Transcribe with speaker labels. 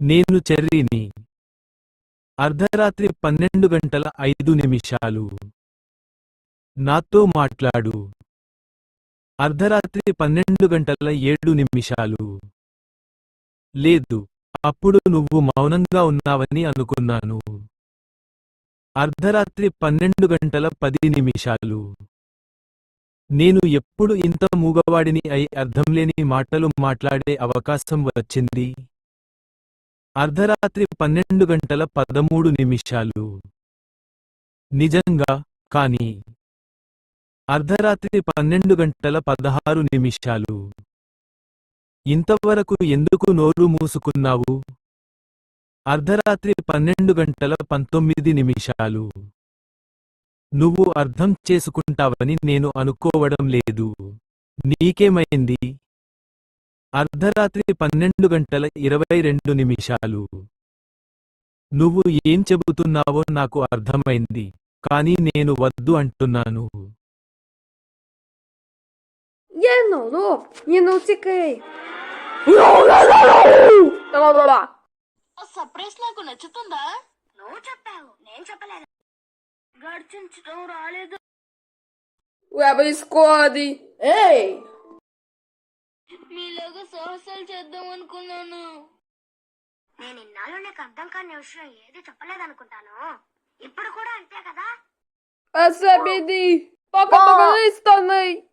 Speaker 1: నేను చెర్రీని. అర్ధరాత్రి పన్నెండు గంటల ఐదు నిమిషాలు. నాతో మాట్లాడు. అర్ధరాత్రి పన్నెండు గంటల ఏడు నిమిషాలు. లేదు అప్పుడు నువ్వు మౌనంగా ఉన్నావని అనుకున్నాను. అర్ధరాత్రి పన్నెండు గంటల పది నిమిషాలు. నేను ఎప్పుడు ఇంత మూగవాడిని అయి అర్థంలేని మాటలు మాట్లాడే అవకాశం వచ్చింది? అర్ధరాత్రి పన్నెండు గంటల పదమూడు నిమిషాలు. నిజంగా కాని అర్ధరాత్రి పన్నెండు గంటల పదహారు నిమిషాలు. ఇంతవరకు ఎందుకు నోరు మూసుకున్నావు? అర్ధరాత్రి పన్నెండు గంటల పంతొమ్మిది నిమిషాలు. నువ్వు అర్థం చేసుకుంటావని నేను అనుకోవడం లేదు. నీకేమైంది? అర్ధరాత్రి పన్నెండు గంటల ఇరవై రెండు నిమిషాలు నువ్వు ఏం చెబుతున్నావో నాకు అర్థమైంది కానీ నేను వద్దు అంటున్నాను
Speaker 2: Єнону, ні ну тікай.
Speaker 3: ఆ సర్ప్రైజ్ నాకు నచ్చుతుందా నువ్వు చెప్పావు నేను చెప్పలేదు గడిచించడం రాలేదు
Speaker 2: Лева склади. Ей!
Speaker 3: మీలాగా సాహసాలు చేద్దాం అనుకున్నాను.
Speaker 4: నేను ఇన్నాళ్ళు నీకు అర్థం కాని విషయం ఏది చెప్పలేదనుకుంటాను. ఇప్పుడు కూడా అంతే కదా?
Speaker 2: అసలు ఇస్తున్నాయి.